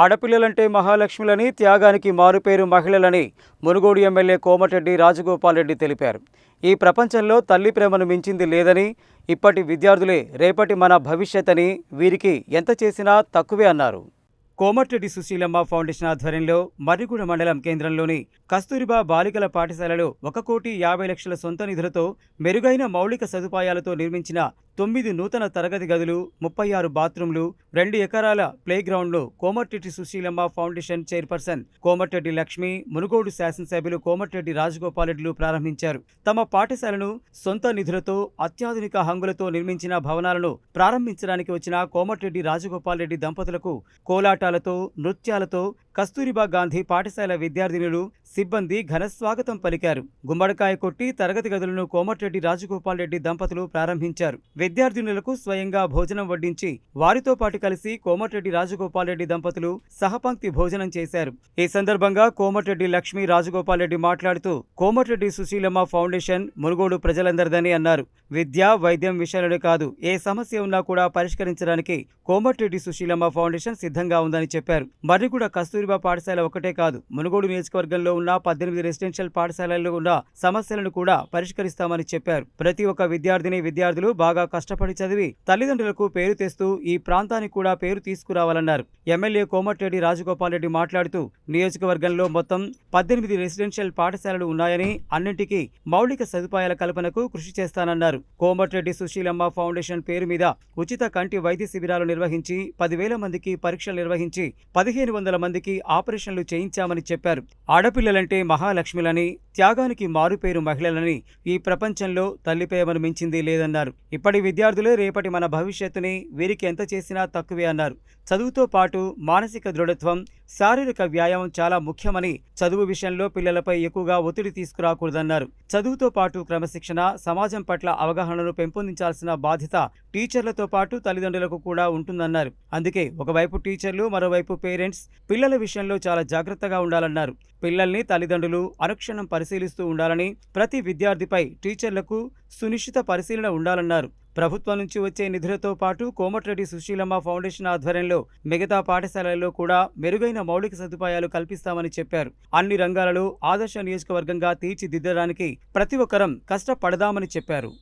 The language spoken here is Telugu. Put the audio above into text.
ఆడపిల్లలంటే మహాలక్ష్ములని త్యాగానికి మారుపేరు మహిళలని మునుగోడు ఎమ్మెల్యే కోమటిరెడ్డి రాజగోపాల్ రెడ్డి తెలిపారు. ఈ ప్రపంచంలో తల్లి ప్రేమను మించింది లేదని ఇప్పటి విద్యార్థులే రేపటి మన భవిష్యత్ అని వీరికి ఎంత చేసినా తక్కువే అన్నారు. కోమటిరెడ్డి సుశీలమ్మ ఫౌండేషన్ ఆధ్వర్యంలో మర్రిగూడ మండలం కేంద్రంలోని కస్తూరిబా బాలికల పాఠశాలలో ఒక కోటి యాభై లక్షల సొంత నిధులతో మెరుగైన మౌలిక సదుపాయాలతో నిర్మించిన తొమ్మిది నూతన తరగతి గదులు ముప్పై ఆరు బాత్రూంలు రెండు ఎకరాల ప్లేగ్రౌండ్లో కోమటిరెడ్డి సుశీలమ్మ ఫౌండేషన్ చైర్పర్సన్ కోమటిరెడ్డి లక్ష్మి మునుగోడు శాసనసభ్యులు కోమటిరెడ్డి రాజగోపాల్ రెడ్డిలు ప్రారంభించారు. తమ పాఠశాలను సొంత నిధులతో అత్యాధునిక హంగులతో నిర్మించిన భవనాలను ప్రారంభించడానికి వచ్చిన కోమటిరెడ్డి రాజగోపాల్ రెడ్డి దంపతులకు కోలాటాలతో నృత్యాలతో కస్తూరిబా గాంధీ పాఠశాల విద్యార్థినులు సిబ్బంది ఘనస్వాగతం పలికారు. గుమ్మడికాయ కొట్టి తరగతి గదులను కోమటిరెడ్డి రాజగోపాల్ రెడ్డి దంపతులు ప్రారంభించారు. విద్యార్థినులకు స్వయంగా భోజనం వడ్డించి వారితో పాటు కలిసి కోమటిరెడ్డి రాజగోపాల్ రెడ్డి దంపతులు సహపంక్తి భోజనం చేశారు. ఈ సందర్భంగా కోమటిరెడ్డి లక్ష్మీ రాజగోపాల్ రెడ్డి మాట్లాడుతూ కోమటిరెడ్డి సుశీలమ్మ ఫౌండేషన్ మునుగోడు ప్రజలందరిదని అన్నారు. విద్య వైద్యం విషయాలనే కాదు ఏ సమస్య ఉన్నా కూడా పరిష్కరించడానికి కోమటిరెడ్డి సుశీలమ్మ ఫౌండేషన్ సిద్ధంగా ఉందని చెప్పారు. మర్రిగూడ కస్తూరిబా పాఠశాల ఒకటే కాదు మునుగోడు నియోజకవర్గంలో ఉన్న పద్దెనిమిది రెసిడెన్షియల్ పాఠశాలల్లో ఉన్న సమస్యలను కూడా పరిష్కరిస్తామని చెప్పారు. ప్రతి ఒక్క విద్యార్థిని విద్యార్థులు బాగా కష్టపడి చదివి తల్లిదండ్రులకు పేరు తెస్తూ ఈ ప్రాంతానికి కూడా పేరు తీసుకురావాలన్నారు. ఎమ్మెల్యే కోమటిరెడ్డి రాజగోపాల్ రెడ్డి మాట్లాడుతూ నియోజకవర్గంలో మొత్తం పద్దెనిమిది రెసిడెన్షియల్ పాఠశాలలు ఉన్నాయని అన్నింటికీ మౌలిక సదుపాయాల కల్పనకు కృషి చేస్తానన్నారు. కోమటిరెడ్డి సుశీలమ్మ ఫౌండేషన్ పేరు మీద ఉచిత కంటి వైద్య శిబిరాలు నిర్వహించి పదివేల మందికి పరీక్షలు నిర్వహించి పదిహేను వందల మందికి ఆపరేషన్లు చేయించామని చెప్పారు. ఆడపిల్లలంటే మహాలక్ష్మిలని త్యాగానికి మారుపేరు మహిళలని ఈ ప్రపంచంలో తల్లిపేమను మించింది లేదన్నారు. ఇప్పటి విద్యార్థులే రేపటి మన భవిష్యత్తుని వీరికి ఎంత చేసినా తక్కువే అన్నారు. చదువుతో పాటు మానసిక దృఢత్వం శారీరక వ్యాయామం చాలా ముఖ్యమని చదువు విషయంలో పిల్లలపై ఎక్కువగా ఒత్తిడి తీసుకురాకూడదన్నారు. చదువుతో పాటు క్రమశిక్షణ సమాజం పట్ల అవగాహనను పెంపొందించాల్సిన బాధ్యత టీచర్లతో పాటు తల్లిదండ్రులకు కూడా ఉంటుందన్నారు. అందుకే ఒకవైపు టీచర్లు మరోవైపు పేరెంట్స్ పిల్లల విషయంలో చాలా జాగ్రత్తగా ఉండాలన్నారు. పిల్లల్ని తల్లిదండ్రులు అనుక్షణం పరిశీలిస్తూ ఉండాలని ప్రతి విద్యార్థిపై టీచర్లకు సునిశ్చిత పరిశీలన ఉండాలన్నారు. ప్రభుత్వం నుంచి వచ్చే నిధులతో పాటు కోమటిరెడ్డి సుశీలమ్మ ఫౌండేషన్ ఆధ్వర్యంలో మిగతా పాఠశాలల్లో కూడా మెరుగైన మౌలిక సదుపాయాలు కల్పిస్తామని చెప్పారు. అన్ని రంగాలలో ఆదర్శ నియోజకవర్గంగా తీర్చిదిద్దడానికి ప్రతి ఒక్కరం కష్టపడదామని చెప్పారు.